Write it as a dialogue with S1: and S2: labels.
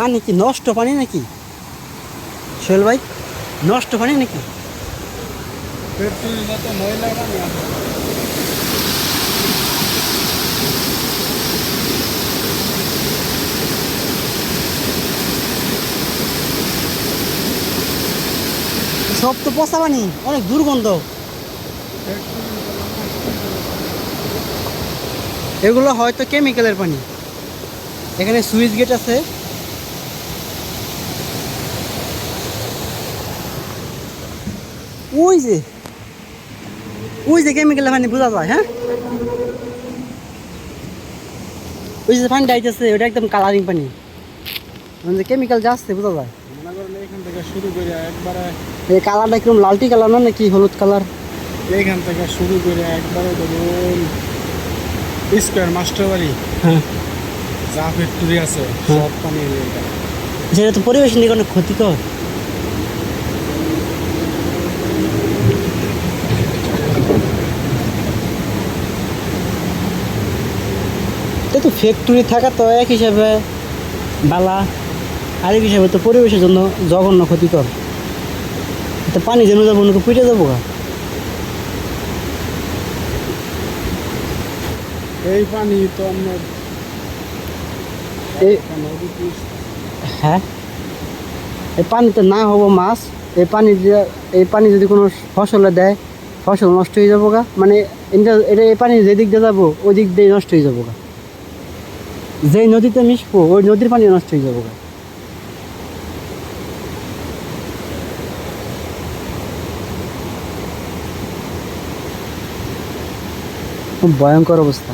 S1: পানি কি নষ্ট পানি নাকি? সোহেল ভাই নষ্ট পানি নাকি? সব তো পচা পানি অনেক দুর্গন্ধ। এগুলো হয়তো কেমিক্যালের পানি। এখানে সুইচ গেট আছে। ওই যে ওই যে কেমিক্যালের পানি বোঝা যায় হ্যাঁ? ওই যে আইতেছে ওটা একদম কালারিং পানি। মানে কেমিক্যাল যা আসছে বোঝা যায়।
S2: থেকে শুরু করে একবারে
S1: এই কালারটা কীরকম লালটি কালার না নাকি হলুদ কালার
S2: এইখান থেকে শুরু করে একবারে ধরুন স্কোয়ার মাস্টার বাড়ি
S1: হ্যাঁ।
S2: যা ফ্যাক্টরি আছে। সব পানি
S1: যেটা তো পরিবেশ নিয়ে অনেক ক্ষতিকর। তো ফ্যাক্টরি থাকা তো এক হিসাবে বালা আরেক হিসাবে তো পরিবেশের জন্য জঘন্য ক্ষতিকর। তো পানি যেন যাব নাকি পিটে যাব গা।
S2: এই পানি তো আমরা
S1: হ্যাঁ? এই পানিতে না হব মাছ এই পানি এই পানি যদি কোনো ফসলে দেয় ফসল নষ্ট হয়ে যাব গা। মানে এটা এই পানি যেদিক দিয়ে যাব ওই দিক দিয়ে নষ্ট হয়ে যাব গা। যেই নদীতে মিশবো ওই নদীর পানি নষ্ট হয়ে যাব খুব ভয়ঙ্কর অবস্থা।